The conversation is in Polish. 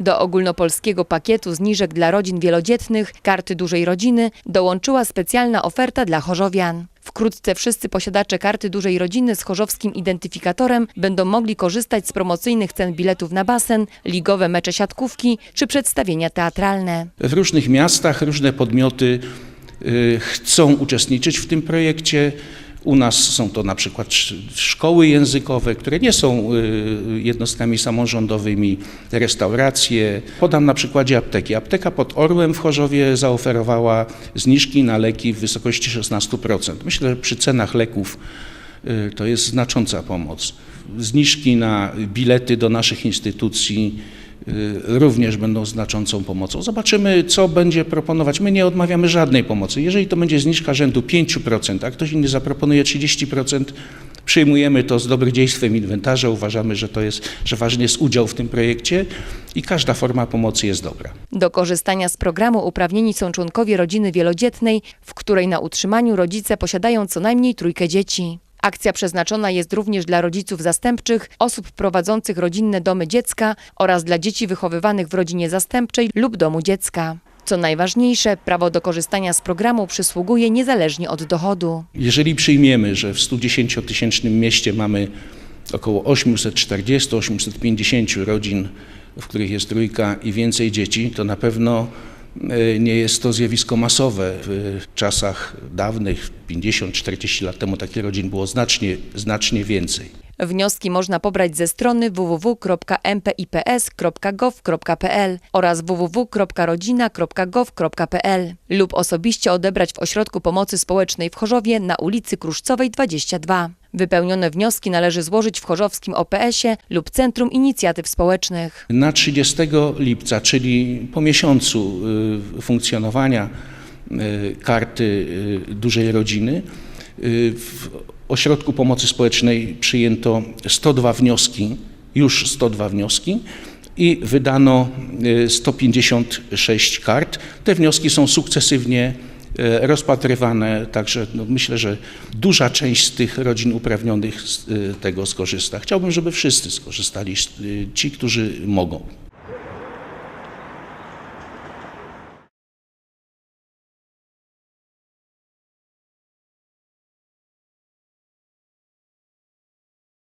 Do ogólnopolskiego pakietu zniżek dla rodzin wielodzietnych, karty dużej rodziny, dołączyła specjalna oferta dla chorzowian. Wkrótce wszyscy posiadacze karty dużej rodziny z chorzowskim identyfikatorem będą mogli korzystać z promocyjnych cen biletów na basen, ligowe mecze siatkówki czy przedstawienia teatralne. W różnych miastach różne podmioty y, chcą uczestniczyć w tym projekcie. U nas są to na przykład sz- szkoły językowe, które nie są y, jednostkami samorządowymi, restauracje. Podam na przykładzie apteki. Apteka pod Orłem w Chorzowie zaoferowała zniżki na leki w wysokości 16%. Myślę, że przy cenach leków y, to jest znacząca pomoc. Zniżki na bilety do naszych instytucji również będą znaczącą pomocą. Zobaczymy, co będzie proponować. My nie odmawiamy żadnej pomocy. Jeżeli to będzie zniżka rzędu 5%, a ktoś inny zaproponuje 30%, przyjmujemy to z dobrodziejstwem inwentarza. Uważamy, że to jest, że ważny jest udział w tym projekcie i każda forma pomocy jest dobra. Do korzystania z programu uprawnieni są członkowie rodziny wielodzietnej, w której na utrzymaniu rodzice posiadają co najmniej trójkę dzieci. Akcja przeznaczona jest również dla rodziców zastępczych, osób prowadzących rodzinne domy dziecka oraz dla dzieci wychowywanych w rodzinie zastępczej lub domu dziecka. Co najważniejsze, prawo do korzystania z programu przysługuje niezależnie od dochodu. Jeżeli przyjmiemy, że w 110-tysięcznym mieście mamy około 840-850 rodzin, w których jest trójka i więcej dzieci, to na pewno nie jest to zjawisko masowe. W czasach dawnych, 50-40 lat temu, takich rodzin było znacznie, znacznie więcej. Wnioski można pobrać ze strony www.mpips.gov.pl oraz www.rodzina.gov.pl lub osobiście odebrać w Ośrodku Pomocy Społecznej w Chorzowie na ulicy Kruszcowej 22. Wypełnione wnioski należy złożyć w chorzowskim OPS-ie lub Centrum Inicjatyw Społecznych. Na 30 lipca, czyli po miesiącu y, funkcjonowania y, karty y, dużej rodziny, w Ośrodku Pomocy Społecznej przyjęto 102 wnioski, już 102 wnioski i wydano y, 156 kart. Te wnioski są sukcesywnie rozpatrywane, także no myślę, że duża część z tych rodzin uprawnionych z y, tego skorzysta. Chciałbym, żeby wszyscy skorzystali, y, ci, którzy mogą.